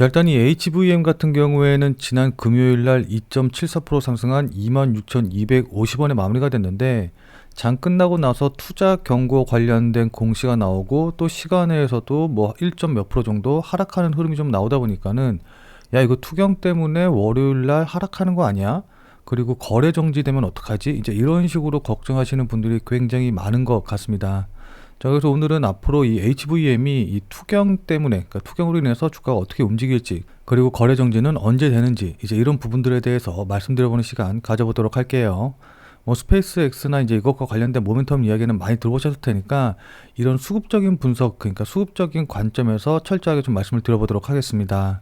자, 일단 이 HVM 같은 경우에는 지난 금요일 날 2.74% 상승한 26,250원에 마무리가 됐는데 장 끝나고 나서 투자 경고 관련된 공시가 나오고 또 시간에서도 뭐 1. 몇 프로 정도 하락하는 흐름이 좀 나오다 보니까는 야 이거 투경 때문에 월요일 날 하락하는 거 아니야? 그리고 거래 정지되면 어떡하지? 이제 이런 식으로 걱정하시는 분들이 굉장히 많은 것 같습니다. 자, 그래서 오늘은 앞으로 이 HVM이 이 투경 때문에, 그러니까 투경으로 인해서 주가가 어떻게 움직일지, 그리고 거래 정지는 언제 되는지, 이제 이런 부분들에 대해서 말씀드려보는 시간 가져보도록 할게요. 뭐 스페이스X나 이제 이것과 관련된 모멘텀 이야기는 많이 들어보셨을 테니까 이런 수급적인 분석, 그러니까 수급적인 관점에서 철저하게 좀 말씀을 드려보도록 하겠습니다.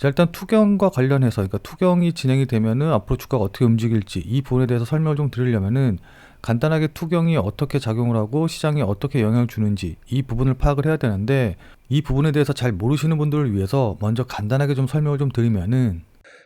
자, 일단 투경과 관련해서, 그러니까 투경이 진행이 되면은 앞으로 주가가 어떻게 움직일지 이 부분에 대해서 설명을 좀 드리려면은 간단하게 투경이 어떻게 작용을 하고 시장에 어떻게 영향을 주는지 이 부분을 파악을 해야 되는데 이 부분에 대해서 잘 모르시는 분들을 위해서 먼저 간단하게 좀 설명을 좀 드리면은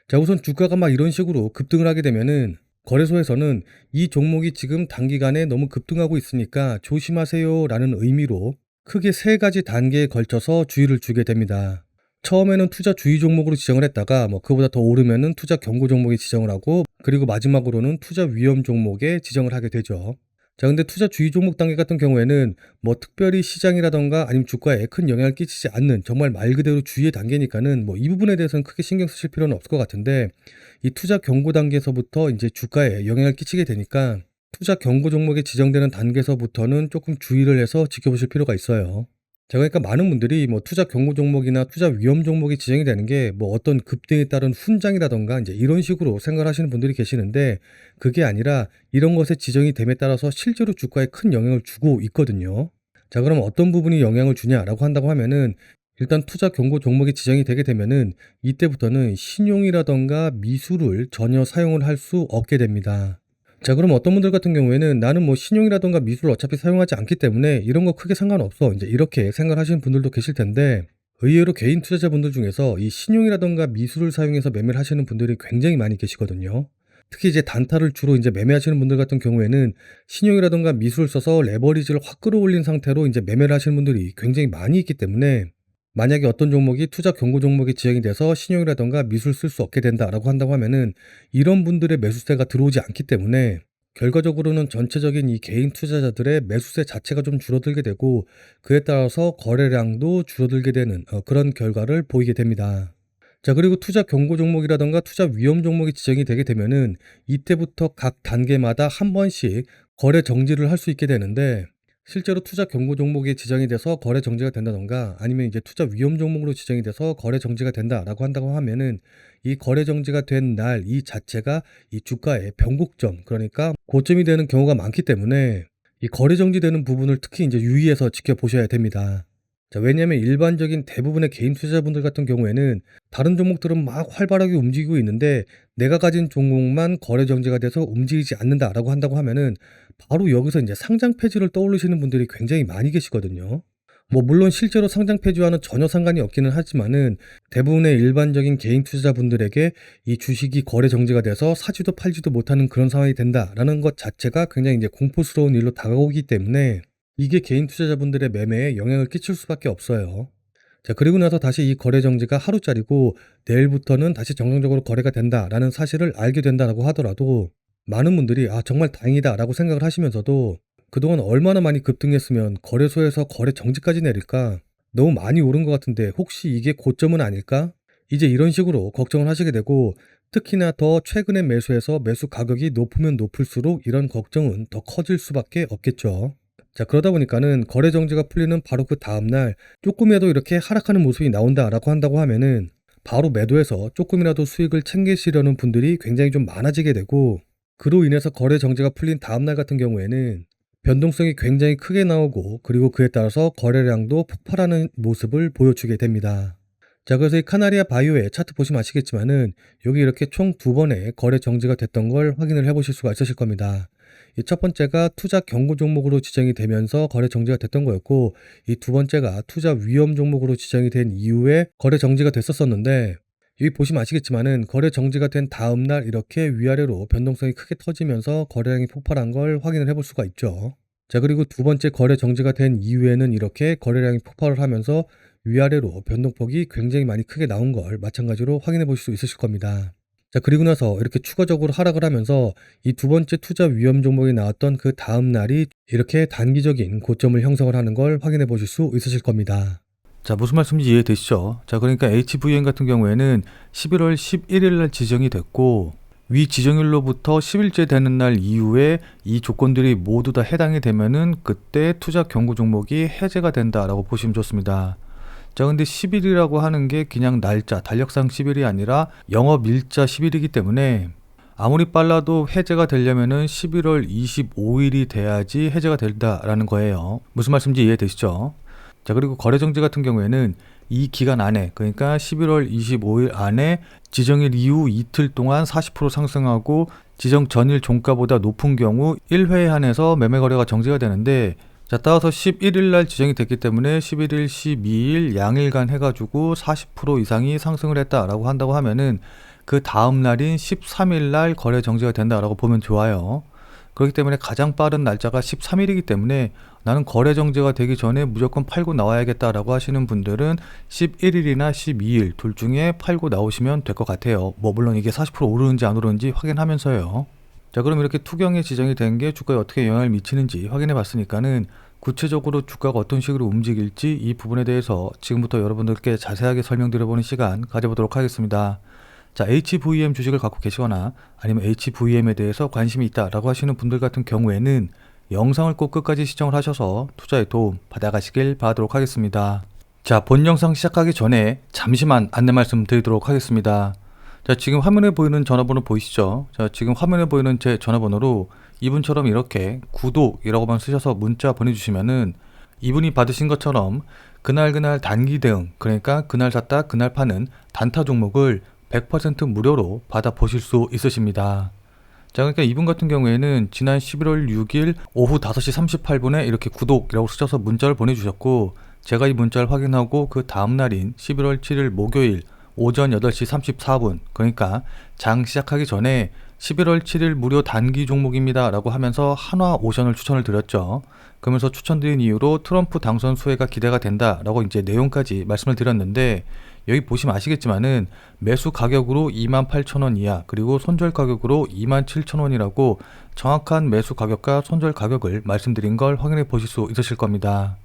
자, 우선 주가가 막 이런 식으로 급등을 하게 되면은 거래소에서는 이 종목이 지금 단기간에 너무 급등하고 있으니까 조심하세요 라는 의미로 크게 세 가지 단계에 걸쳐서 주의를 주게 됩니다. 처음에는 투자 주의 종목으로 지정을 했다가 뭐 그보다 더 오르면은 투자 경고 종목에 지정을 하고 그리고 마지막으로는 투자 위험 종목에 지정을 하게 되죠. 자, 근데 투자 주의 종목 단계 같은 경우에는 뭐 특별히 시장이라던가 아니면 주가에 큰 영향을 끼치지 않는 정말 말 그대로 주의의 단계니까는 뭐 이 부분에 대해서는 크게 신경 쓰실 필요는 없을 것 같은데 이 투자 경고 단계에서부터 이제 주가에 영향을 끼치게 되니까 투자 경고 종목에 지정되는 단계에서부터는 조금 주의를 해서 지켜보실 필요가 있어요. 자, 그러니까 많은 분들이 뭐 투자 경고 종목이나 투자 위험 종목이 지정이 되는 게 뭐 어떤 급등에 따른 훈장이라던가 이제 이런 식으로 생각을 하시는 분들이 계시는데 그게 아니라 이런 것에 지정이 됨에 따라서 실제로 주가에 큰 영향을 주고 있거든요. 자, 그럼 어떤 부분이 영향을 주냐라고 한다고 하면은 일단 투자 경고 종목이 지정이 되게 되면은 이때부터는 신용이라던가 미술을 전혀 사용을 할 수 없게 됩니다. 자, 그럼 어떤 분들 같은 경우에는 나는 뭐 신용이라던가 미술을 어차피 사용하지 않기 때문에 이런 거 크게 상관없어. 이제 이렇게 생각하시는 분들도 계실 텐데 의외로 개인 투자자분들 중에서 이 신용이라던가 미술을 사용해서 매매를 하시는 분들이 굉장히 많이 계시거든요. 특히 이제 단타를 주로 이제 매매하시는 분들 같은 경우에는 신용이라던가 미술을 써서 레버리지를 확 끌어올린 상태로 이제 매매를 하시는 분들이 굉장히 많이 있기 때문에 만약에 어떤 종목이 투자 경고 종목이 지정이 돼서 신용이라던가 미술 쓸 수 없게 된다라고 한다고 하면은 이런 분들의 매수세가 들어오지 않기 때문에 결과적으로는 전체적인 이 개인 투자자들의 매수세 자체가 좀 줄어들게 되고 그에 따라서 거래량도 줄어들게 되는 어, 그런 결과를 보이게 됩니다. 자, 그리고 투자 경고 종목이라던가 투자 위험 종목이 지정이 되게 되면은 이때부터 각 단계마다 한 번씩 거래 정지를 할 수 있게 되는데 실제로 투자 경고 종목이 지정이 돼서 거래 정지가 된다던가 아니면 이제 투자 위험 종목으로 지정이 돼서 거래 정지가 된다라고 한다고 하면은 이 거래 정지가 된 날 이 자체가 이 주가의 변곡점 그러니까 고점이 되는 경우가 많기 때문에 이 거래 정지되는 부분을 특히 이제 유의해서 지켜보셔야 됩니다. 자, 왜냐하면 일반적인 대부분의 개인 투자자분들 같은 경우에는 다른 종목들은 막 활발하게 움직이고 있는데 내가 가진 종목만 거래 정지가 돼서 움직이지 않는다라고 한다고 하면은 바로 여기서 이제 상장 폐지를 떠올리시는 분들이 굉장히 많이 계시거든요. 뭐 물론 실제로 상장 폐지와는 전혀 상관이 없기는 하지만은 대부분의 일반적인 개인 투자자분들에게 이 주식이 거래 정지가 돼서 사지도 팔지도 못하는 그런 상황이 된다라는 것 자체가 굉장히 이제 공포스러운 일로 다가오기 때문에 이게 개인 투자자분들의 매매에 영향을 끼칠 수밖에 없어요. 자, 그리고 나서 다시 이 거래 정지가 하루짜리고 내일부터는 다시 정상적으로 거래가 된다라는 사실을 알게 된다라고 하더라도 많은 분들이 아, 정말 다행이다라고 생각을 하시면서도 그동안 얼마나 많이 급등했으면 거래소에서 거래 정지까지 내릴까? 너무 많이 오른 것 같은데 혹시 이게 고점은 아닐까? 이제 이런 식으로 걱정을 하시게 되고 특히나 더 최근에 매수해서 매수 가격이 높으면 높을수록 이런 걱정은 더 커질 수밖에 없겠죠. 자, 그러다 보니까는 거래 정지가 풀리는 바로 그 다음날 조금이라도 이렇게 하락하는 모습이 나온다라고 한다고 하면은 바로 매도해서 조금이라도 수익을 챙기시려는 분들이 굉장히 좀 많아지게 되고 그로 인해서 거래 정지가 풀린 다음날 같은 경우에는 변동성이 굉장히 크게 나오고 그리고 그에 따라서 거래량도 폭발하는 모습을 보여주게 됩니다. 자, 그래서 이 카나리아 바이오의 차트 보시면 아시겠지만은 여기 이렇게 총 두 번의 거래 정지가 됐던 걸 확인을 해보실 수가 있으실 겁니다. 이첫 번째가 투자 경고 종목으로 지정이 되면서 거래 정지가 됐던 거였고 이 두 번째가 투자 위험 종목으로 지정이 된 이후에 거래 정지가 됐었었는데 여기 보시면 아시겠지만은 거래 정지가 된 다음 날 이렇게 위아래로 변동성이 크게 터지면서 거래량이 폭발한 걸 확인을 해볼 수가 있죠. 자, 그리고 두 번째 거래 정지가 된 이후에는 이렇게 거래량이 폭발을 하면서 위아래로 변동폭이 굉장히 많이 크게 나온 걸 마찬가지로 확인해 보실 수 있으실 겁니다. 자, 그리고 나서 이렇게 추가적으로 하락을 하면서 이 두 번째 투자 위험 종목이 나왔던 그 다음 날이 이렇게 단기적인 고점을 형성을 하는 걸 확인해 보실 수 있으실 겁니다. 자, 무슨 말씀인지 이해되시죠? 자, 그러니까 HVN 같은 경우에는 11월 11일 날 지정이 됐고 위 지정일로부터 10일째 되는 날 이후에 이 조건들이 모두 다 해당이 되면은 그때 투자 경고 종목이 해제가 된다라고 보시면 좋습니다. 자, 근데 10일이라고 하는 게 그냥 날짜, 달력상 10일이 아니라 영업 일자 10일이기 때문에 아무리 빨라도 해제가 되려면은 11월 25일이 돼야지 해제가 된다라는 거예요. 무슨 말씀인지 이해되시죠? 자, 그리고 거래 정지 같은 경우에는 이 기간 안에 그러니까 11월 25일 안에 지정일 이후 이틀 동안 40% 상승하고 지정 전일 종가보다 높은 경우 1회에 한해서 매매 거래가 정지가 되는데 자, 따라서 11일 날 지정이 됐기 때문에 11일, 12일 양일간 해가지고 40% 이상이 상승을 했다라고 한다고 하면은 그 다음 날인 13일 날 거래 정지가 된다라고 보면 좋아요. 그렇기 때문에 가장 빠른 날짜가 13일이기 때문에 나는 거래 정지가 되기 전에 무조건 팔고 나와야겠다라고 하시는 분들은 11일이나 12일 둘 중에 팔고 나오시면 될 것 같아요. 뭐 물론 이게 40% 오르는지 안 오르는지 확인하면서요. 자 그럼 이렇게 투경에 지정이 된 게 주가에 어떻게 영향을 미치는지 확인해 봤으니까는 구체적으로 주가가 어떤 식으로 움직일지 이 부분에 대해서 지금부터 여러분들께 자세하게 설명드려보는 시간 가져보도록 하겠습니다. 자, HVM 주식을 갖고 계시거나 아니면 HVM에 대해서 관심이 있다라고 하시는 분들 같은 경우에는 영상을 꼭 끝까지 시청을 하셔서 투자에 도움 받아가시길 바라도록 하겠습니다. 자, 본 영상 시작하기 전에 잠시만 안내 말씀 드리도록 하겠습니다. 자, 지금 화면에 보이는 전화번호 보이시죠? 자, 지금 화면에 보이는 제 전화번호로 이분처럼 이렇게 구독이라고만 쓰셔서 문자 보내주시면은 이분이 받으신 것처럼 그날 그날 단기 대응, 그러니까 그날 샀다 그날 파는 단타 종목을 100% 무료로 받아 보실 수 있으십니다. 자, 그러니까 이분 같은 경우에는 지난 11월 6일 오후 5시 38분에 이렇게 구독이라고 쓰셔서 문자를 보내주셨고, 제가 이 문자를 확인하고 그 다음 날인 11월 7일 목요일 오전 8시 34분, 그러니까 장 시작하기 전에 11월 7일 무료 단기 종목입니다. 라고 하면서 한화 오션을 추천을 드렸죠. 그러면서 추천드린 이유로 트럼프 당선 수혜가 기대가 된다. 라고 이제 내용까지 말씀을 드렸는데, 여기 보시면 아시겠지만은 매수 가격으로 28,000원 이하 그리고 손절 가격으로 27,000원이라고 정확한 매수 가격과 손절 가격을 말씀드린 걸 확인해 보실 수 있으실 겁니다.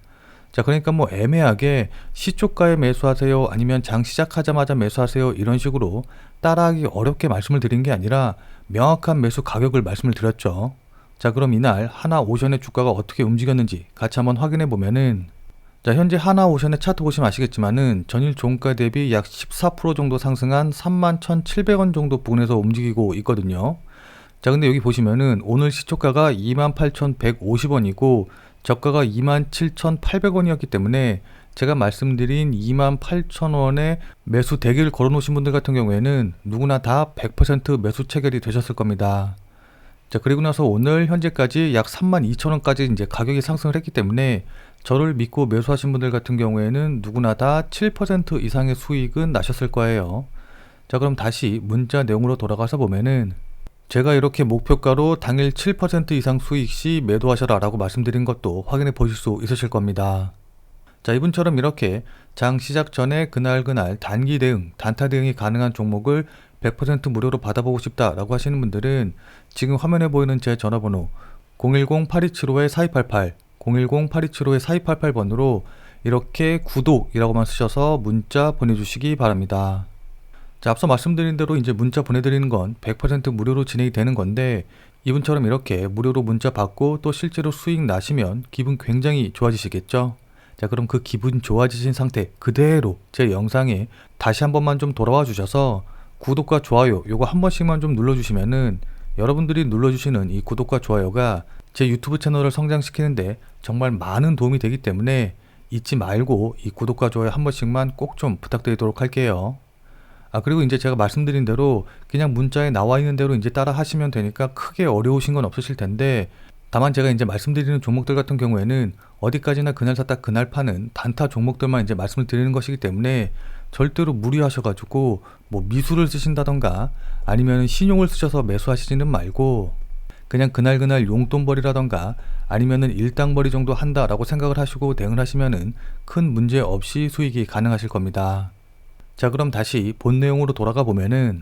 자, 그러니까 뭐 애매하게 시초가에 매수하세요 아니면 장 시작하자마자 매수하세요 이런 식으로 따라하기 어렵게 말씀을 드린 게 아니라 명확한 매수 가격을 말씀을 드렸죠. 자, 그럼 이날 하나 오션의 주가가 어떻게 움직였는지 같이 한번 확인해 보면은 자, 현재 하나 오션의 차트 보시면 아시겠지만은 전일 종가 대비 약 14% 정도 상승한 31,700원 정도 부근에서 움직이고 있거든요. 자, 근데 여기 보시면은 오늘 시초가가 28,150원이고 저가가 27,800원이었기 때문에 제가 말씀드린 28,000원에 매수 대기를 걸어 놓으신 분들 같은 경우에는 누구나 다 100% 매수 체결이 되셨을 겁니다. 자, 그리고 나서 오늘 현재까지 약 32,000원까지 이제 가격이 상승을 했기 때문에 저를 믿고 매수하신 분들 같은 경우에는 누구나 다 7% 이상의 수익은 나셨을 거예요. 자, 그럼 다시 문자 내용으로 돌아가서 보면은 제가 이렇게 목표가로 당일 7% 이상 수익 시 매도하셔라 라고 말씀드린 것도 확인해 보실 수 있으실 겁니다. 자, 이분처럼 이렇게 장 시작 전에 그날 그날 단기 대응, 단타 대응이 가능한 종목을 100% 무료로 받아보고 싶다라고 하시는 분들은 지금 화면에 보이는 제 전화번호 010-8275-4288 010-8275-4288번으로 이렇게 구독이라고만 쓰셔서 문자 보내주시기 바랍니다. 자, 앞서 말씀드린 대로 이제 문자 보내드리는 건 100% 무료로 진행이 되는 건데 이분처럼 이렇게 무료로 문자 받고 또 실제로 수익 나시면 기분 굉장히 좋아지시겠죠? 자, 그럼 그 기분 좋아지신 상태 그대로 제 영상에 다시 한 번만 좀 돌아와 주셔서 구독과 좋아요 요거 한 번씩만 좀 눌러주시면은 여러분들이 눌러주시는 이 구독과 좋아요가 제 유튜브 채널을 성장시키는데 정말 많은 도움이 되기 때문에 잊지 말고 이 구독과 좋아요 한 번씩만 꼭 좀 부탁드리도록 할게요. 아 그리고 이제 제가 말씀드린 대로 그냥 문자에 나와 있는 대로 이제 따라 하시면 되니까 크게 어려우신 건 없으실 텐데 다만 제가 이제 말씀드리는 종목들 같은 경우에는 어디까지나 그날 샀다 그날 파는 단타 종목들만 이제 말씀을 드리는 것이기 때문에 절대로 무리하셔가지고 뭐 미수를 쓰신다던가 아니면 신용을 쓰셔서 매수하시지는 말고 그냥 그날그날 용돈벌이라던가 아니면은 일당벌이 정도 한다라고 생각을 하시고 대응을 하시면은 큰 문제 없이 수익이 가능하실 겁니다. 자, 그럼 다시 본 내용으로 돌아가 보면은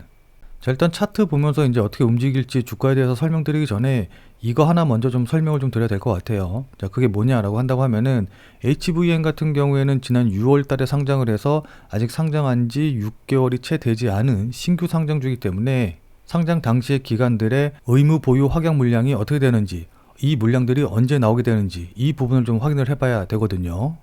자, 일단 차트 보면서 이제 어떻게 움직일지 주가에 대해서 설명드리기 전에 이거 하나 먼저 좀 설명을 좀 드려야 될 것 같아요. 자, 그게 뭐냐라고 한다고 하면은 HVN 같은 경우에는 지난 6월 달에 상장을 해서 아직 상장한 지 6개월이 채 되지 않은 신규 상장주이기 때문에 상장 당시의 기관들의 의무 보유 확약 물량이 어떻게 되는지 이 물량들이 언제 나오게 되는지 이 부분을 좀 확인을 해봐야 되거든요.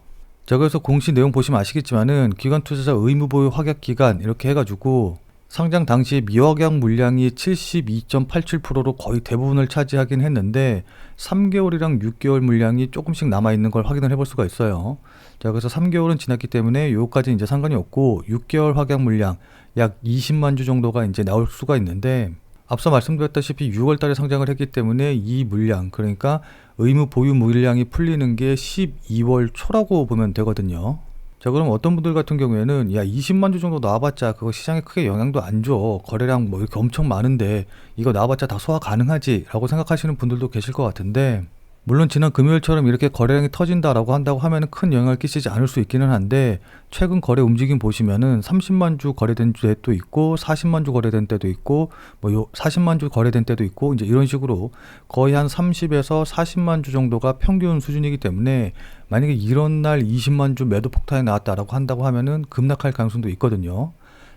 자, 그래서 공시 내용 보시면 아시겠지만은 기관 투자자 의무 보유 확약 기간 이렇게 해가지고 상장 당시 미확약 물량이 72.87%로 거의 대부분을 차지하긴 했는데 3개월이랑 6개월 물량이 조금씩 남아 있는 걸 확인을 해볼 수가 있어요. 자, 그래서 3개월은 지났기 때문에 요까지 이제 상관이 없고 6개월 확약 물량 약 20만 주 정도가 이제 나올 수가 있는데 앞서 말씀드렸다시피 6월 달에 상장을 했기 때문에 이 물량 그러니까 의무 보유 물량이 풀리는 게 12월 초라고 보면 되거든요. 자 그럼 어떤 분들 같은 경우에는 야 20만 주 정도 나와봤자 그거 시장에 크게 영향도 안 줘 거래량 뭐 이렇게 엄청 많은데 이거 나와봤자 다 소화 가능하지 라고 생각하시는 분들도 계실 것 같은데 물론 지난 금요일처럼 이렇게 거래량이 터진다라고 한다고 하면은 큰 영향을 끼치지 않을 수 있기는 한데 최근 거래 움직임 보시면은 30만 주 거래된 때도 있고 40만 주 거래된 때도 있고 뭐 요 40만 주 거래된 때도 있고 이제 이런 식으로 거의 한 30에서 40만 주 정도가 평균 수준이기 때문에 만약에 이런 날 20만 주 매도 폭탄이 나왔다라고 한다고 하면은 급락할 가능성도 있거든요.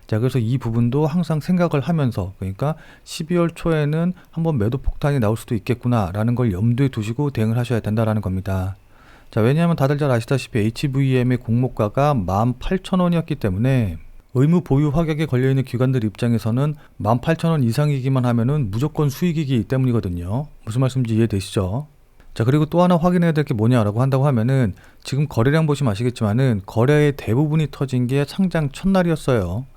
자, 그래서 이 부분도 항상 생각을 하면서 그러니까 12월 초에는 한번 매도 폭탄이 나올 수도 있겠구나라는 걸 염두에 두시고 대응을 하셔야 된다라는 겁니다. 자, 왜냐하면 다들 잘 아시다시피 HVM의 공모가가 18,000원이었기 때문에 의무 보유 확약에 걸려 있는 기관들 입장에서는 18,000원 이상이기만 하면은 무조건 수익이기 때문이거든요. 무슨 말씀인지 이해되시죠? 자, 그리고 또 하나 확인해야 될 게 뭐냐라고 한다고 하면은 지금 거래량 보시면 아시겠지만은 거래의 대부분이 터진 게 상장 첫날이었어요.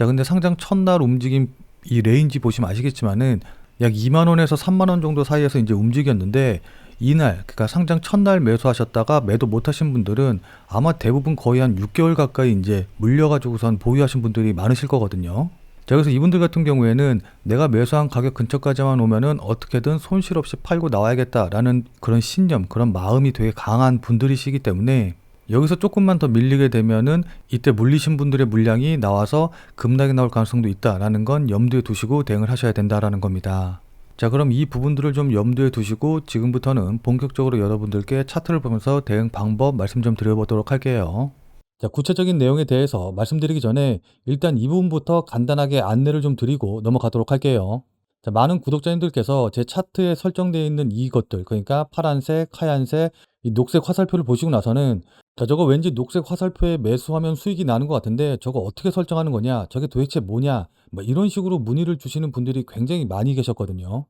자, 근데 상장 첫날 움직임 이 레인지 보시면 아시겠지만은 약 2만 원에서 3만 원 정도 사이에서 이제 움직였는데 이날 그러니까 상장 첫날 매수하셨다가 매도 못 하신 분들은 아마 대부분 거의 한 6개월 가까이 이제 물려 가지고선 보유하신 분들이 많으실 거거든요. 자, 그래서 이분들 같은 경우에는 내가 매수한 가격 근처까지만 오면은 어떻게든 손실 없이 팔고 나와야겠다라는 그런 신념, 그런 마음이 되게 강한 분들이시기 때문에 여기서 조금만 더 밀리게 되면은 이때 물리신 분들의 물량이 나와서 급락이 나올 가능성도 있다라는 건 염두에 두시고 대응을 하셔야 된다라는 겁니다. 자, 그럼 이 부분들을 좀 염두에 두시고 지금부터는 본격적으로 여러분들께 차트를 보면서 대응 방법 말씀 좀 드려보도록 할게요. 자, 구체적인 내용에 대해서 말씀드리기 전에 일단 이 부분부터 간단하게 안내를 좀 드리고 넘어가도록 할게요. 자, 많은 구독자님들께서 제 차트에 설정되어 있는 이것들, 그러니까 파란색, 하얀색, 이 녹색 화살표를 보시고 나서는 자, 저거 왠지 녹색 화살표에 매수하면 수익이 나는 것 같은데 저거 어떻게 설정하는 거냐? 저게 도대체 뭐냐? 뭐 이런 식으로 문의를 주시는 분들이 굉장히 많이 계셨거든요.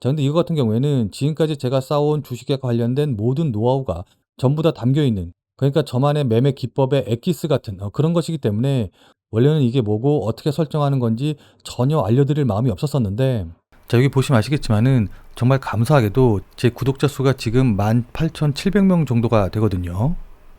자, 근데 이거 같은 경우에는 지금까지 제가 쌓아온 주식에 관련된 모든 노하우가 전부 다 담겨 있는 그러니까 저만의 매매 기법의 엑기스 같은 어, 그런 것이기 때문에 원래는 이게 뭐고 어떻게 설정하는 건지 전혀 알려드릴 마음이 없었었는데 자 여기 보시면 아시겠지만은 정말 감사하게도 제 구독자 수가 지금 18,700명 정도가 되거든요.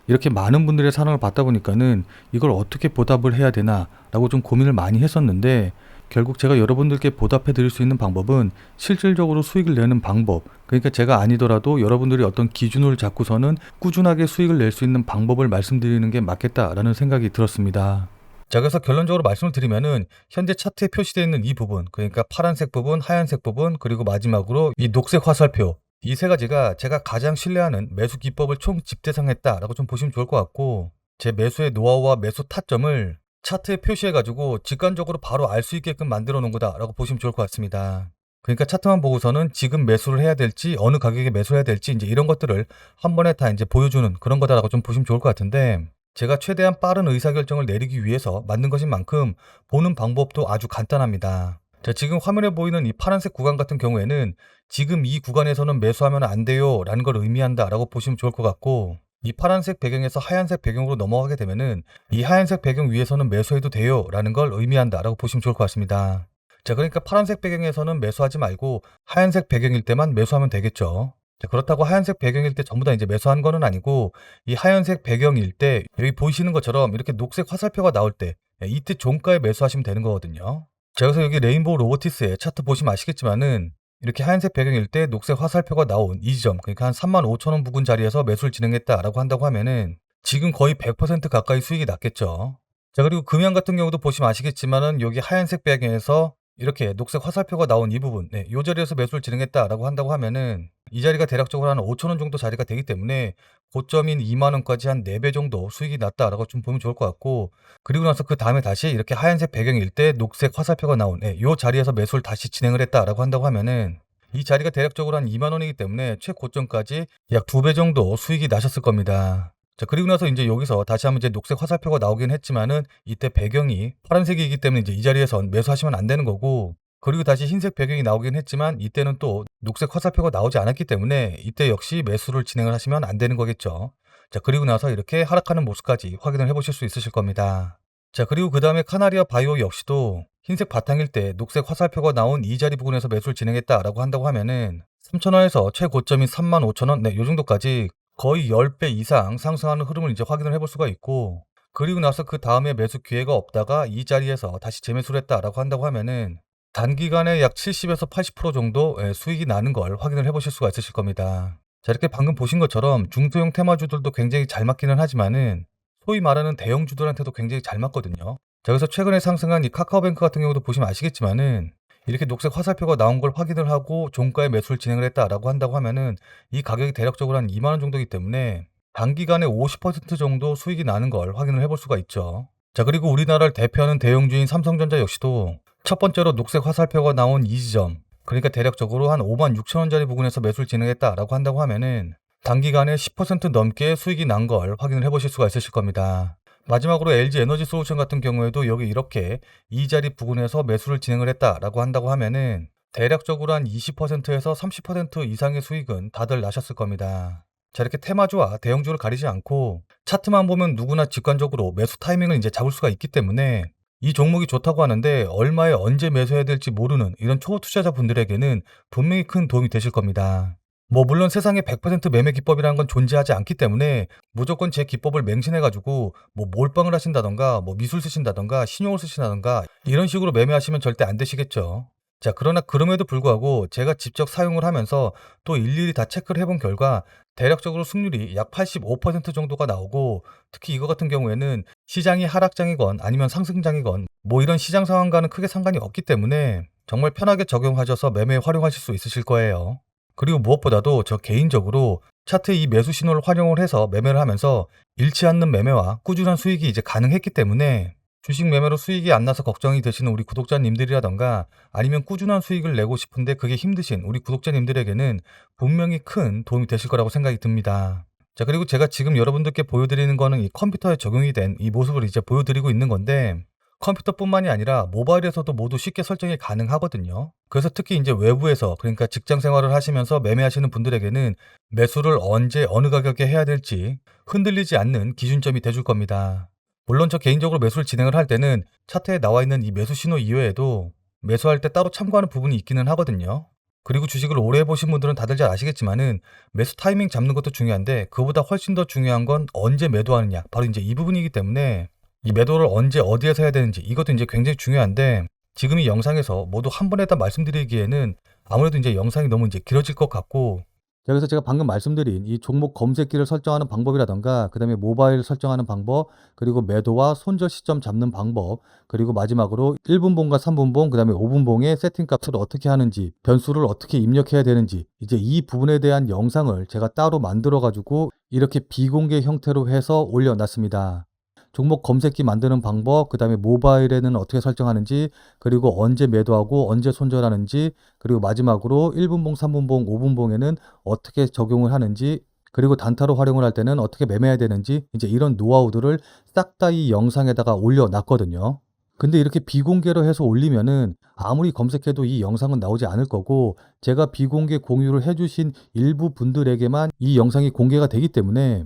이렇게 많은 분들의 사랑을 받다 보니까는 이걸 어떻게 보답을 해야 되나 라고 좀 고민을 많이 했었는데 결국 제가 여러분들께 보답해 드릴 수 있는 방법은 실질적으로 수익을 내는 방법. 그러니까 제가 아니더라도 여러분들이 어떤 기준을 잡고서는 꾸준하게 수익을 낼 수 있는 방법을 말씀드리는 게 맞겠다라는 생각이 들었습니다. 자, 그래서 결론적으로 말씀을 드리면은 현재 차트에 표시되어 있는 이 부분, 그러니까 파란색 부분, 하얀색 부분, 그리고 마지막으로 이 녹색 화살표. 이 세 가지가 제가 가장 신뢰하는 매수 기법을 총 집대성했다라고 좀 보시면 좋을 것 같고 제 매수의 노하우와 매수 타점을 차트에 표시해가지고 직관적으로 바로 알 수 있게끔 만들어 놓은 거다라고 보시면 좋을 것 같습니다. 그러니까 차트만 보고서는 지금 매수를 해야 될지 어느 가격에 매수해야 될지 이제 이런 것들을 한 번에 다 이제 보여주는 그런 거다라고 좀 보시면 좋을 것 같은데 제가 최대한 빠른 의사결정을 내리기 위해서 만든 것인 만큼 보는 방법도 아주 간단합니다. 자, 지금 화면에 보이는 이 파란색 구간 같은 경우에는 지금 이 구간에서는 매수하면 안 돼요 라는 걸 의미한다 라고 보시면 좋을 것 같고 이 파란색 배경에서 하얀색 배경으로 넘어가게 되면은 이 하얀색 배경 위에서는 매수해도 돼요 라는 걸 의미한다 라고 보시면 좋을 것 같습니다. 자, 그러니까 파란색 배경에서는 매수하지 말고 하얀색 배경일 때만 매수하면 되겠죠. 자, 그렇다고 하얀색 배경일 때 전부 다 이제 매수한 거는 아니고 이 하얀색 배경일 때 여기 보이시는 것처럼 이렇게 녹색 화살표가 나올 때 예, 이때 종가에 매수하시면 되는 거거든요. 자, 그래서 여기 레인보우 로보티스의 차트 보시면 아시겠지만은 이렇게 하얀색 배경일 때 녹색 화살표가 나온 이 지점, 그러니까 한 35,000원 부근 자리에서 매수를 진행했다라고 한다고 하면은 지금 거의 100% 가까이 수익이 났겠죠. 자, 그리고 금양 같은 경우도 보시면 아시겠지만은 여기 하얀색 배경에서 이렇게 녹색 화살표가 나온 이 부분, 네, 이 자리에서 매수를 진행했다라고 한다고 하면은 이 자리가 대략적으로 한 5,000원 정도 자리가 되기 때문에 고점인 2만 원까지 한 4배 정도 수익이 났다라고 좀 보면 좋을 것 같고 그리고 나서 그 다음에 다시 이렇게 하얀색 배경일 때 녹색 화살표가 나온 네, 이 자리에서 매수를 다시 진행을 했다라고 한다고 하면은 이 자리가 대략적으로 한 2만 원이기 때문에 최고점까지 약 2배 정도 수익이 나셨을 겁니다. 자, 그리고 나서 이제 여기서 다시 한번 이제 녹색 화살표가 나오긴 했지만은 이때 배경이 파란색이기 때문에 이제 이 자리에선 매수하시면 안 되는 거고 그리고 다시 흰색 배경이 나오긴 했지만 이때는 또 녹색 화살표가 나오지 않았기 때문에 이때 역시 매수를 진행을 하시면 안 되는 거겠죠. 자, 그리고 나서 이렇게 하락하는 모습까지 확인을 해보실 수 있으실 겁니다. 자, 그리고 그 다음에 카나리아 바이오 역시도 흰색 바탕일 때 녹색 화살표가 나온 이 자리 부근에서 매수를 진행했다라고 한다고 하면은 3,000원에서 최고점인 35,000원, 네, 요 정도까지 거의 10배 이상 상승하는 흐름을 이제 확인을 해볼 수가 있고 그리고 나서 그 다음에 매수 기회가 없다가 이 자리에서 다시 재매수를 했다라고 한다고 하면은 단기간에 약 70에서 80% 정도 예, 수익이 나는 걸 확인을 해 보실 수가 있으실 겁니다. 자, 이렇게 방금 보신 것처럼 중소형 테마주들도 굉장히 잘 맞기는 하지만은 소위 말하는 대형주들한테도 굉장히 잘 맞거든요. 자, 그래서 최근에 상승한 이 카카오뱅크 같은 경우도 보시면 아시겠지만은 이렇게 녹색 화살표가 나온 걸 확인을 하고 종가에 매수를 진행을 했다라고 한다고 하면은 이 가격이 대략적으로 한 2만 원 정도이기 때문에 단기간에 50% 정도 수익이 나는 걸 확인을 해볼 수가 있죠. 자, 그리고 우리나라를 대표하는 대형주인 삼성전자 역시도 첫 번째로 녹색 화살표가 나온 이 지점, 그러니까 대략적으로 한 5만 6천 원짜리 부근에서 매수를 진행했다라고 한다고 하면은 단기간에 10% 넘게 수익이 난 걸 확인을 해보실 수가 있으실 겁니다. 마지막으로 LG 에너지 솔루션 같은 경우에도 여기 이렇게 이 자리 부근에서 매수를 진행을 했다라고 한다고 하면은 대략적으로 한 20%에서 30% 이상의 수익은 다들 나셨을 겁니다. 자, 이렇게 테마주와 대형주를 가리지 않고 차트만 보면 누구나 직관적으로 매수 타이밍을 이제 잡을 수가 있기 때문에 이 종목이 좋다고 하는데 얼마에 언제 매수해야 될지 모르는 이런 초보 투자자 분들에게는 분명히 큰 도움이 되실 겁니다. 뭐 물론 세상에 100% 매매 기법이라는 건 존재하지 않기 때문에 무조건 제 기법을 맹신해가지고 뭐 몰빵을 하신다던가 뭐 미술 쓰신다던가 신용을 쓰신다던가 이런 식으로 매매하시면 절대 안 되시겠죠. 자 그러나 그럼에도 불구하고 제가 직접 사용을 하면서 또 일일이 다 체크를 해본 결과 대략적으로 승률이 약 85% 정도가 나오고 특히 이거 같은 경우에는 시장이 하락장이건 아니면 상승장이건 뭐 이런 시장 상황과는 크게 상관이 없기 때문에 정말 편하게 적용하셔서 매매에 활용하실 수 있으실 거예요. 그리고 무엇보다도 저 개인적으로 차트의 이 매수 신호를 활용을 해서 매매를 하면서 잃지 않는 매매와 꾸준한 수익이 이제 가능했기 때문에 주식 매매로 수익이 안 나서 걱정이 되시는 우리 구독자님들이라던가 아니면 꾸준한 수익을 내고 싶은데 그게 힘드신 우리 구독자님들에게는 분명히 큰 도움이 되실 거라고 생각이 듭니다. 자, 그리고 제가 지금 여러분들께 보여드리는 거는 이 컴퓨터에 적용이 된 이 모습을 이제 보여드리고 있는 건데 컴퓨터뿐만이 아니라 모바일에서도 모두 쉽게 설정이 가능하거든요. 그래서 특히 이제 외부에서 그러니까 직장 생활을 하시면서 매매하시는 분들에게는 매수를 언제 어느 가격에 해야 될지 흔들리지 않는 기준점이 돼줄 겁니다. 물론 저 개인적으로 매수를 진행을 할 때는 차트에 나와 있는 이 매수 신호 이외에도 매수할 때 따로 참고하는 부분이 있기는 하거든요. 그리고 주식을 오래 해보신 분들은 다들 잘 아시겠지만은 매수 타이밍 잡는 것도 중요한데 그보다 훨씬 더 중요한 건 언제 매도하느냐. 바로 이제 이 부분이기 때문에 이 매도를 언제 어디에서 해야 되는지 이것도 이제 굉장히 중요한데 지금 이 영상에서 모두 한 번에 다 말씀드리기에는 아무래도 이제 영상이 너무 이제 길어질 것 같고 자, 그래서 제가 방금 말씀드린 이 종목 검색기를 설정하는 방법이라던가 그 다음에 모바일 설정하는 방법 그리고 매도와 손절 시점 잡는 방법 그리고 마지막으로 1분봉과 3분봉 그 다음에 5분봉의 세팅 값을 어떻게 하는지 변수를 어떻게 입력해야 되는지 이제 이 부분에 대한 영상을 제가 따로 만들어 가지고 이렇게 비공개 형태로 해서 올려놨습니다. 종목 검색기 만드는 방법, 그 다음에 모바일에는 어떻게 설정하는지, 그리고 언제 매도하고 언제 손절하는지, 그리고 마지막으로 1분봉, 3분봉, 5분봉에는 어떻게 적용을 하는지, 그리고 단타로 활용을 할 때는 어떻게 매매해야 되는지, 이제 이런 노하우들을 싹 다 이 영상에다가 올려놨거든요. 근데 이렇게 비공개로 해서 올리면은 아무리 검색해도 이 영상은 나오지 않을 거고 제가 비공개 공유를 해주신 일부 분들에게만 이 영상이 공개가 되기 때문에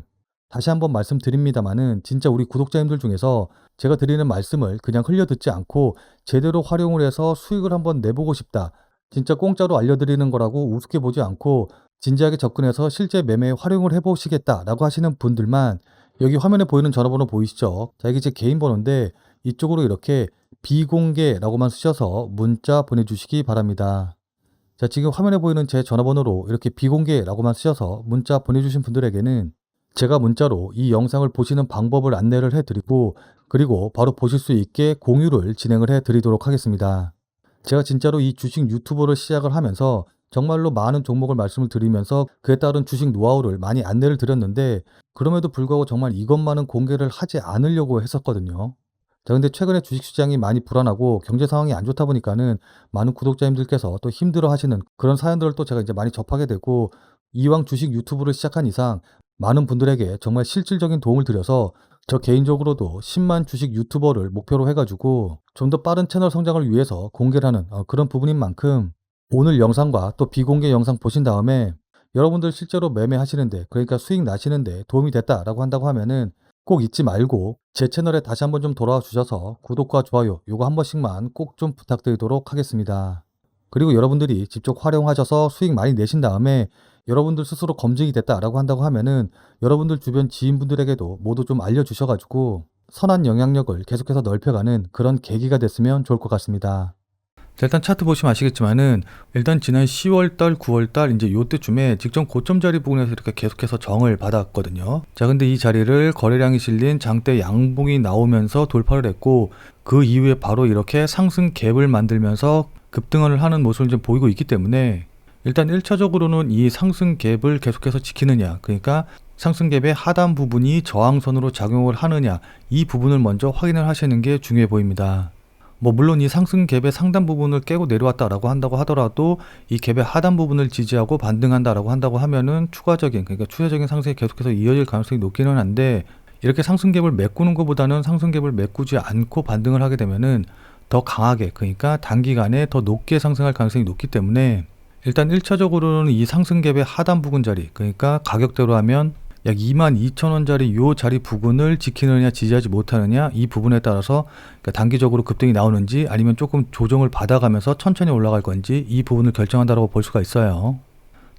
다시 한번 말씀드립니다만은 진짜 우리 구독자님들 중에서 제가 드리는 말씀을 그냥 흘려 듣지 않고 제대로 활용을 해서 수익을 한번 내보고 싶다. 진짜 공짜로 알려드리는 거라고 우습게 보지 않고 진지하게 접근해서 실제 매매에 활용을 해보시겠다라고 하시는 분들만 여기 화면에 보이는 전화번호 보이시죠? 자, 이게 제 개인 번호인데 이쪽으로 이렇게 비공개라고만 쓰셔서 문자 보내주시기 바랍니다. 자, 지금 화면에 보이는 제 전화번호로 이렇게 비공개라고만 쓰셔서 문자 보내주신 분들에게는 제가 문자로 이 영상을 보시는 방법을 안내를 해드리고 그리고 바로 보실 수 있게 공유를 진행을 해드리도록 하겠습니다. 제가 진짜로 이 주식 유튜버를 시작을 하면서 정말로 많은 종목을 말씀을 드리면서 그에 따른 주식 노하우를 많이 안내를 드렸는데 그럼에도 불구하고 정말 이것만은 공개를 하지 않으려고 했었거든요. 자, 근데 최근에 주식시장이 많이 불안하고 경제 상황이 안 좋다 보니까는 많은 구독자님들께서 또 힘들어 하시는 그런 사연들을 또 제가 이제 많이 접하게 되고 이왕 주식 유튜브를 시작한 이상 많은 분들에게 정말 실질적인 도움을 드려서 저 개인적으로도 10만 주식 유튜버를 목표로 해가지고 좀 더 빠른 채널 성장을 위해서 공개를 하는 어, 그런 부분인 만큼 오늘 영상과 또 비공개 영상 보신 다음에 여러분들 실제로 매매하시는데 그러니까 수익 나시는데 도움이 됐다라고 한다고 하면은 꼭 잊지 말고 제 채널에 다시 한번 좀 돌아와 주셔서 구독과 좋아요 요거 한 번씩만 꼭 좀 부탁드리도록 하겠습니다. 그리고 여러분들이 직접 활용하셔서 수익 많이 내신 다음에 여러분들 스스로 검증이 됐다라고 한다고 하면은 여러분들 주변 지인분들에게도 모두 좀 알려주셔가지고 선한 영향력을 계속해서 넓혀가는 그런 계기가 됐으면 좋을 것 같습니다. 자, 일단 차트 보시면 아시겠지만은 일단 지난 10월달, 9월달 이제 요때쯤에 직전 고점 자리 부분에서 이렇게 계속해서 정을 받았거든요. 자, 근데 이 자리를 거래량이 실린 장대 양봉이 나오면서 돌파를 했고 그 이후에 바로 이렇게 상승 갭을 만들면서 급등을 하는 모습을 좀 보이고 있기 때문에 일단 1차적으로는 이 상승 갭을 계속해서 지키느냐 그러니까 상승 갭의 하단 부분이 저항선으로 작용을 하느냐 이 부분을 먼저 확인을 하시는 게 중요해 보입니다. 뭐 물론 이 상승 갭의 상단 부분을 깨고 내려왔다라고 한다고 하더라도 이 갭의 하단 부분을 지지하고 반등한다라고 한다고 하면은 추가적인 그러니까 추세적인 상승이 계속해서 이어질 가능성이 높기는 한데 이렇게 상승 갭을 메꾸는 것보다는 상승 갭을 메꾸지 않고 반등을 하게 되면은 더 강하게 그러니까 단기간에 더 높게 상승할 가능성이 높기 때문에 일단 1차적으로는 이 상승 갭의 하단 부근 자리 그러니까 가격대로 하면 약 22,000원짜리 요 자리 부근을 지키느냐 지지하지 못하느냐 이 부분에 따라서 그러니까 단기적으로 급등이 나오는지 아니면 조금 조정을 받아가면서 천천히 올라갈 건지 이 부분을 결정한다고 볼 수가 있어요.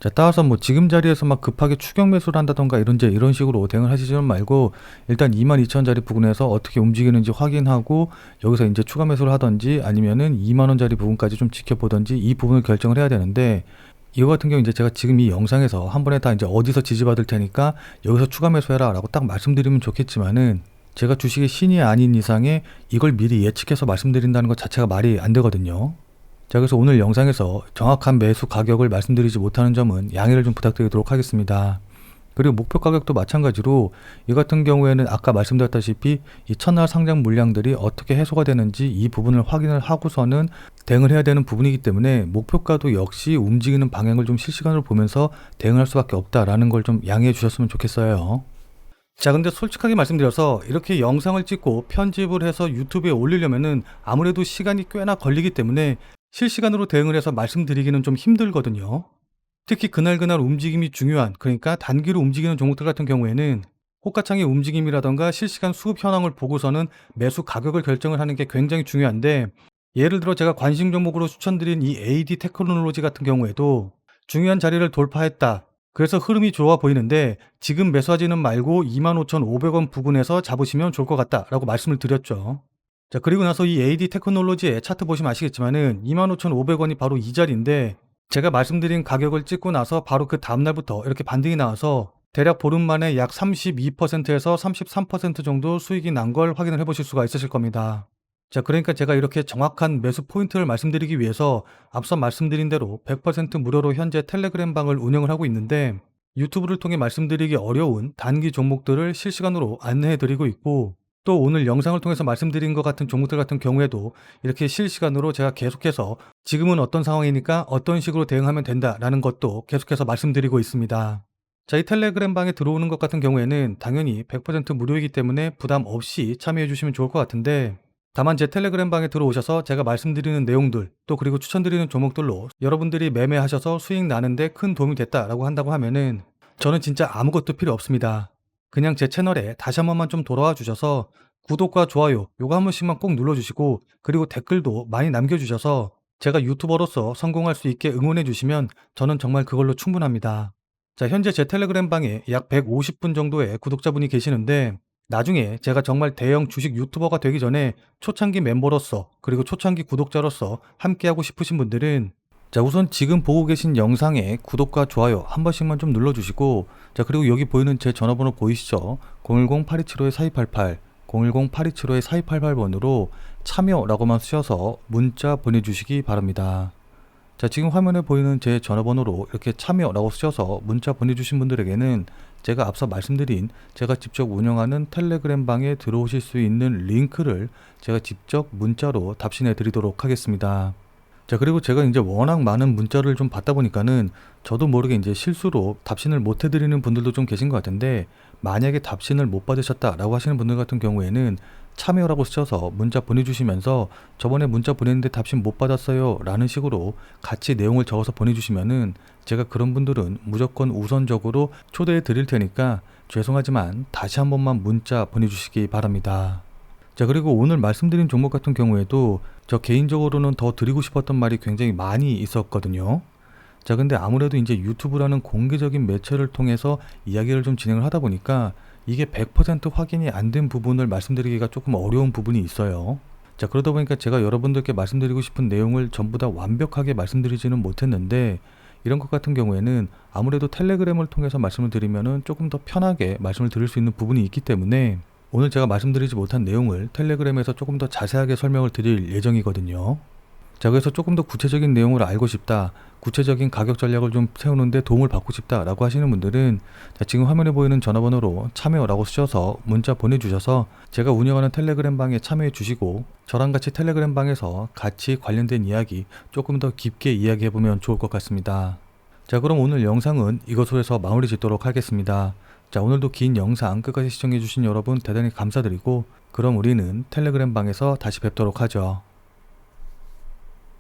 자, 따라서 뭐 지금 자리에서 막 급하게 추격 매수를 한다던가 이런 제 이런 식으로 대응을 하시지 말고 일단 22,000원짜리 부근에서 어떻게 움직이는지 확인하고 여기서 이제 추가 매수를 하던지 아니면은 2만 원짜리 부분까지 좀 지켜보던지 이 부분을 결정을 해야 되는데 이거 같은 경우 이제 제가 지금 이 영상에서 한 번에 다 이제 어디서 지지받을 테니까 여기서 추가 매수해라 라고 딱 말씀드리면 좋겠지만은 제가 주식의 신이 아닌 이상에 이걸 미리 예측해서 말씀드린다는 것 자체가 말이 안 되거든요. 자, 그래서 오늘 영상에서 정확한 매수 가격을 말씀드리지 못하는 점은 양해를 좀 부탁드리도록 하겠습니다. 그리고 목표 가격도 마찬가지로 이 같은 경우에는 아까 말씀드렸다시피 이 첫날 상장 물량들이 어떻게 해소가 되는지 이 부분을 확인을 하고서는 대응을 해야 되는 부분이기 때문에 목표가도 역시 움직이는 방향을 좀 실시간으로 보면서 대응할 수밖에 없다라는 걸 좀 양해해 주셨으면 좋겠어요. 자, 근데 솔직하게 말씀드려서 이렇게 영상을 찍고 편집을 해서 유튜브에 올리려면은 아무래도 시간이 꽤나 걸리기 때문에 실시간으로 대응을 해서 말씀드리기는 좀 힘들거든요. 특히 그날그날 움직임이 중요한 그러니까 단기로 움직이는 종목들 같은 경우에는 호가창의 움직임이라던가 실시간 수급 현황을 보고서는 매수 가격을 결정을 하는 게 굉장히 중요한데 예를 들어 제가 관심 종목으로 추천드린 이 AD 테크놀로지 같은 경우에도 중요한 자리를 돌파했다. 그래서 흐름이 좋아 보이는데 지금 매수하지는 말고 25,500원 부근에서 잡으시면 좋을 것 같다 라고 말씀을 드렸죠. 자, 그리고 나서 이 AD 테크놀로지의 차트 보시면 아시겠지만은 25,500원이 바로 이 자리인데 제가 말씀드린 가격을 찍고 나서 바로 그 다음날부터 이렇게 반등이 나와서 대략 보름 만에 약 32%에서 33% 정도 수익이 난 걸 확인을 해보실 수가 있으실 겁니다. 자, 그러니까 제가 이렇게 정확한 매수 포인트를 말씀드리기 위해서 앞서 말씀드린 대로 100% 무료로 현재 텔레그램 방을 운영을 하고 있는데 유튜브를 통해 말씀드리기 어려운 단기 종목들을 실시간으로 안내해 드리고 있고 또 오늘 영상을 통해서 말씀드린 것 같은 종목들 같은 경우에도 이렇게 실시간으로 제가 계속해서 지금은 어떤 상황이니까 어떤 식으로 대응하면 된다라는 것도 계속해서 말씀드리고 있습니다. 자, 이 텔레그램 방에 들어오는 것 같은 경우에는 당연히 100% 무료이기 때문에 부담 없이 참여해 주시면 좋을 것 같은데 다만 제 텔레그램 방에 들어오셔서 제가 말씀드리는 내용들 또 그리고 추천드리는 종목들로 여러분들이 매매하셔서 수익 나는데 큰 도움이 됐다라고 한다고 하면은 저는 진짜 아무것도 필요 없습니다. 그냥 제 채널에 다시 한 번만 좀 돌아와 주셔서 구독과 좋아요 요거 한 번씩만 꼭 눌러주시고 그리고 댓글도 많이 남겨주셔서 제가 유튜버로서 성공할 수 있게 응원해 주시면 저는 정말 그걸로 충분합니다. 자 현재 제 텔레그램 방에 약 150분 정도의 구독자분이 계시는데 나중에 제가 정말 대형 주식 유튜버가 되기 전에 초창기 멤버로서 그리고 초창기 구독자로서 함께하고 싶으신 분들은 자, 우선 지금 보고 계신 영상에 구독과 좋아요 한 번씩만 좀 눌러주시고, 자, 그리고 여기 보이는 제 전화번호 보이시죠? 010-8275-4288, 010-8275-4288번으로 참여라고만 쓰셔서 문자 보내주시기 바랍니다. 자, 지금 화면에 보이는 제 전화번호로 이렇게 참여라고 쓰셔서 문자 보내주신 분들에게는 제가 앞서 말씀드린 제가 직접 운영하는 텔레그램 방에 들어오실 수 있는 링크를 제가 직접 문자로 답신해 드리도록 하겠습니다. 자, 그리고 제가 이제 워낙 많은 문자를 좀 받다 보니까는 저도 모르게 이제 실수로 답신을 못 해드리는 분들도 좀 계신 것 같은데 만약에 답신을 못 받으셨다라고 하시는 분들 같은 경우에는 참여라고 쓰셔서 문자 보내주시면서 저번에 문자 보냈는데 답신 못 받았어요 라는 식으로 같이 내용을 적어서 보내주시면은 제가 그런 분들은 무조건 우선적으로 초대해 드릴 테니까 죄송하지만 다시 한 번만 문자 보내주시기 바랍니다. 자, 그리고 오늘 말씀드린 종목 같은 경우에도 저 개인적으로는 더 드리고 싶었던 말이 굉장히 많이 있었거든요. 자, 근데 아무래도 이제 유튜브라는 공개적인 매체를 통해서 이야기를 좀 진행을 하다 보니까 이게 100% 확인이 안 된 부분을 말씀드리기가 조금 어려운 부분이 있어요. 자, 그러다 보니까 제가 여러분들께 말씀드리고 싶은 내용을 전부 다 완벽하게 말씀드리지는 못했는데 이런 것 같은 경우에는 아무래도 텔레그램을 통해서 말씀을 드리면은 조금 더 편하게 말씀을 드릴 수 있는 부분이 있기 때문에 오늘 제가 말씀드리지 못한 내용을 텔레그램에서 조금 더 자세하게 설명을 드릴 예정이거든요. 자, 그래서 조금 더 구체적인 내용을 알고 싶다, 구체적인 가격 전략을 좀 세우는데 도움을 받고 싶다라고 하시는 분들은 자, 지금 화면에 보이는 전화번호로 참여라고 쓰셔서 문자 보내주셔서 제가 운영하는 텔레그램 방에 참여해 주시고 저랑 같이 텔레그램 방에서 같이 관련된 이야기 조금 더 깊게 이야기해 보면 좋을 것 같습니다. 자, 그럼 오늘 영상은 이것으로 해서 마무리 짓도록 하겠습니다. 자, 오늘도 긴 영상 끝까지 시청해 주신 여러분 대단히 감사드리고 그럼 우리는 텔레그램 방에서 다시 뵙도록 하죠.